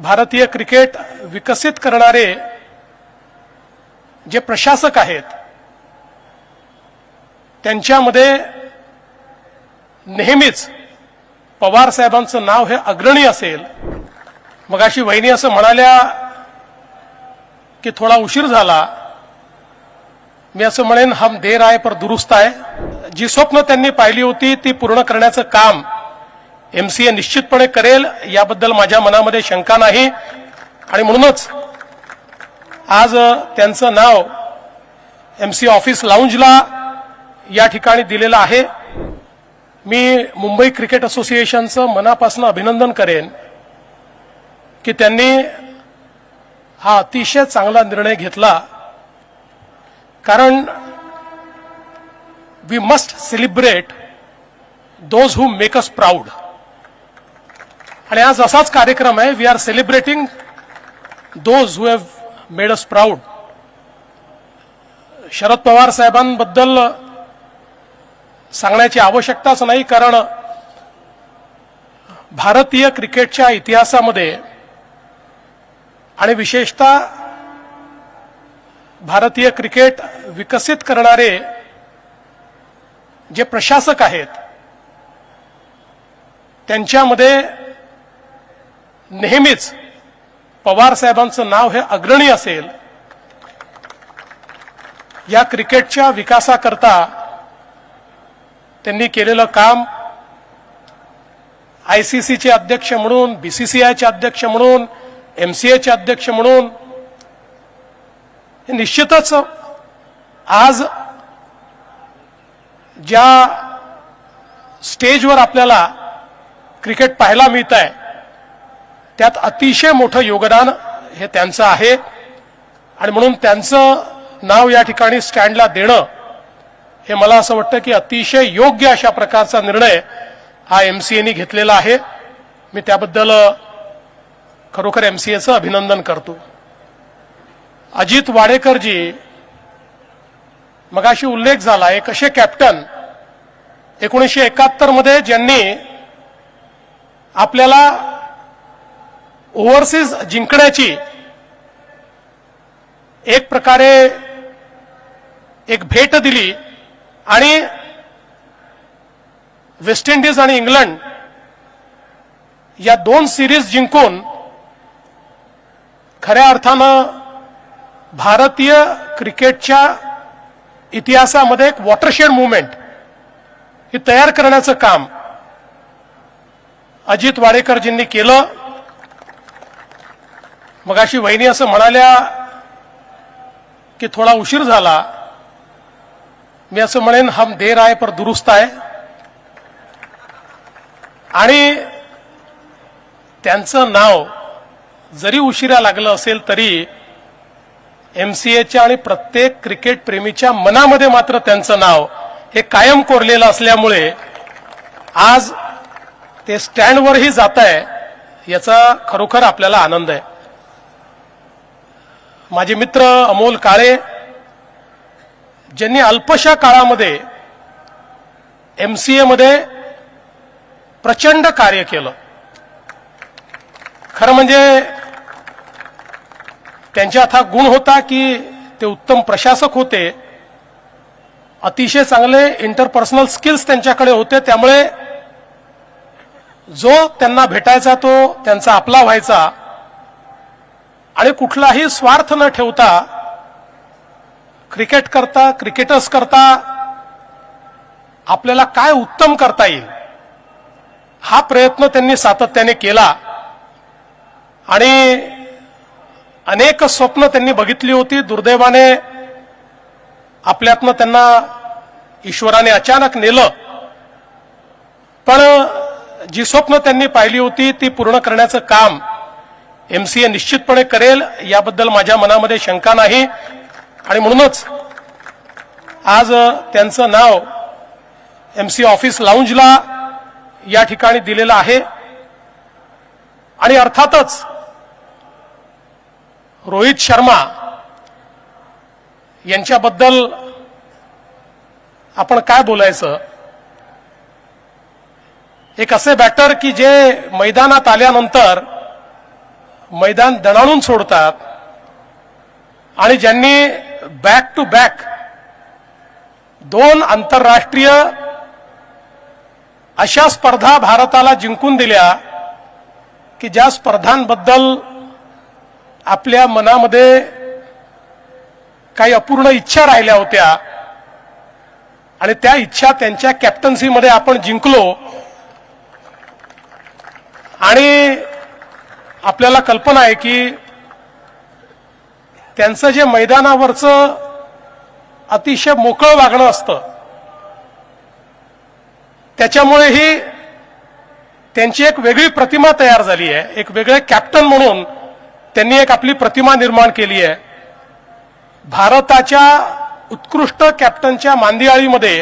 भारतीय क्रिकेट विकसित करणारे जे प्रशासक आहेत त्यांच्यामध्ये नेहमीच पवार साहेबांचं नाव हे अग्रणी असेल. मग अशी वहिनी असं म्हणाल्या की थोडा उशीर झाला. मी असं म्हणेन हम देर आहे पर दुरुस्त आहे जी स्वप्न त्यांनी पाहिली होती ती पूर्ण करण्याचं काम एमसीए निश्चितपणे करेल याबद्दल माझ्या मनामध्ये शंका नाही. आणि म्हणूनच आज त्यांचं नाव एमसी ऑफिस लाऊंजला या ठिकाणी दिलेलं आहे. मी मुंबई क्रिकेट असोसिएशनचं मनापासून अभिनंदन करेन की त्यांनी हा अतिशय चांगला निर्णय घेतला. कारण we must celebrate those who make us proud आणि आज असाच कार्यक्रम आहे. We are celebrating those who have made us proud Sharad Pawar साहेबांबद्दल सांगण्याची आवश्यकताच नाही कारण भारतीय क्रिकेटच्या इतिहासामध्ये आणि विशेषतः भारतीय क्रिकेट विकसित करणारे जे प्रशासक आहेत त्यांच्यामध्ये नेहमीच पवार साहेबांचं नाव हे अग्रणी असेल. या क्रिकेटच्या विकासाकरता त्यांनी केलेलं काम आयसीसीचे अध्यक्ष म्हणून बीसीसीआयचे अध्यक्ष म्हणून एमसीएचे अध्यक्ष म्हणून हे निश्चितच आज ज्या स्टेजवर आपल्याला क्रिकेट पाहायला मिळत आहे त्यात अतिशय मोठं योगदान हे त्यांचं आहे. आणि म्हणून त्यांचं नाव या ठिकाणी स्टँडला देणं हे मला असं वाटतं की अतिशय योग्य अशा प्रकारचा निर्णय हा एम सी एनी घेतलेला आहे. मी त्याबद्दल खरोखर एम सी एचं अभिनंदन करतो. अजित वाडेकरजी मगाशी उल्लेख झाला एक असे कॅप्टन एकोणीसशे एकाहत्तरमध्ये ज्यांनी आपल्याला ओव्हरसीज जिंकण्याची एक प्रकारे एक भेट दिली आणि वेस्ट इंडिज आणि इंग्लंड या दोन सिरीज जिंकून खऱ्या अर्थानं भारतीय क्रिकेटच्या इतिहासामध्ये एक वॉटरशेड मुवमेंट ही तयार करण्याचं काम अजित वाडेकरजींनी केलं. मग अशी वहिनी असं म्हणाल्या की थोडा उशीर झाला. मी असं म्हणेन हम देर आहे पर दुरुस्त आहे आणि त्यांचं नाव जरी उशिरा लागलं असेल तरी एमसीएच्या आणि प्रत्येक क्रिकेट प्रेमीच्या मनामध्ये मात्र त्यांचं नाव हे कायम कोरलेलं असल्यामुळे आज ते स्टँडवरही जात आहे याचा खरोखर आपल्याला आनंद आहे. माझे मित्र अमोल काळे ज्यांनी अल्पशा काळामध्ये एमसीए मध्ये प्रचंड कार्य केलं. खरं म्हणजे त्यांच्या हा गुण होता की ते उत्तम प्रशासक होते. अतिशय चांगले इंटरपर्सनल स्किल्स त्यांच्याकडे होते. त्यामुळे जो त्यांना भेटायचा तो त्यांचा आपला व्हायचा. आणि कुठलाही स्वार्थ न ठेवता क्रिकेट करता क्रिकेटर्स करता आपल्याला काय उत्तम करता येईल हा प्रयत्न त्यांनी सातत्याने केला. आणि अनेक स्वप्न त्यांनी बघितली होती. दुर्दैवाने आपल्यातनं त्यांना ईश्वराने अचानक नेलं. पण जी स्वप्न त्यांनी पाहिली होती ती पूर्ण करण्याचं काम एमसीए निश्चितपणे करेल याबद्दल माझ्या मनामध्ये शंका नाही. आणि म्हणूनच आज त्यांचं नाव एमसी ऑफिस लाऊंजला या ठिकाणी दिलेलं आहे. आणि अर्थातच रोहित शर्मा यांच्याबद्दल आपण काय बोलायचं? एक असे बॅटर की जे मैदानात आल्यानंतर मैदान दणाणून सोडतात. आणि ज्यांनी बॅक टू बॅक दोन आंतरराष्ट्रीय अशा स्पर्धा भारताला जिंकून दिल्या की ज्या स्पर्धांबद्दल आपल्या मनामध्ये काही अपूर्ण इच्छा राहिल्या होत्या आणि त्या इच्छा त्यांच्या कॅप्टन्सीमध्ये आपण जिंकलो. आणि आपल्याला कल्पना आहे की त्यांचं जे मैदानावरचं अतिशय मोकळं वागणं असतं त्याच्यामुळेही त्यांची एक वेगळी प्रतिमा तयार झाली आहे. एक वेगळे कॅप्टन म्हणून त्यांनी एक आपली प्रतिमा निर्माण केली आहे. भारताच्या उत्कृष्ट कॅप्टनच्या मांदियाळीमध्ये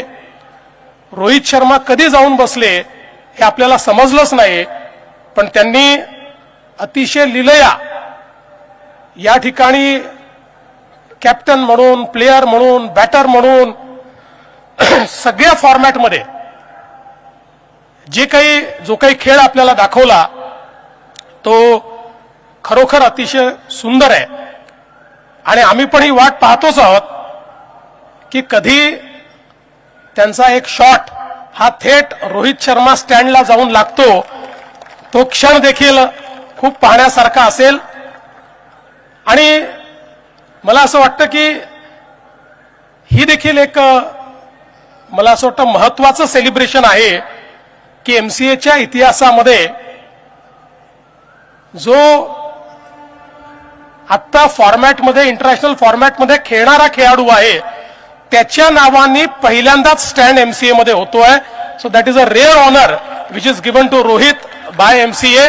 रोहित शर्मा कधी जाऊन बसले हे आपल्याला समजलंच नाही पण त्यांनी अतिशय लिलया या ठिकाणी कॅप्टन म्हणून प्लेयर म्हणून बॅटर म्हणून सगळ्या फॉर्मॅटमध्ये जे काही जो काही खेळ आपल्याला दाखवला तो खरोखर अतिशय सुंदर आहे. आणि आम्ही पण ही वाट पाहतोच आहोत की कधी त्यांचा एक शॉट हा थेट रोहित शर्मा स्टँडला जाऊन लागतो तो क्षण देखील खूप पाहण्यासारखा असेल. आणि मला असं वाटतं की ही देखील एक मला असं वाटतं महत्वाचं सेलिब्रेशन आहे की एमसीएच्या इतिहासामध्ये जो आत्ता फॉर्मॅटमध्ये इंटरनॅशनल फॉर्मॅटमध्ये खेळणारा खेळाडू आहे त्याच्या नावाने पहिल्यांदाच स्टँड एमसीए मध्ये होतोय. So that is a rare honour which is given to Rohit by MCA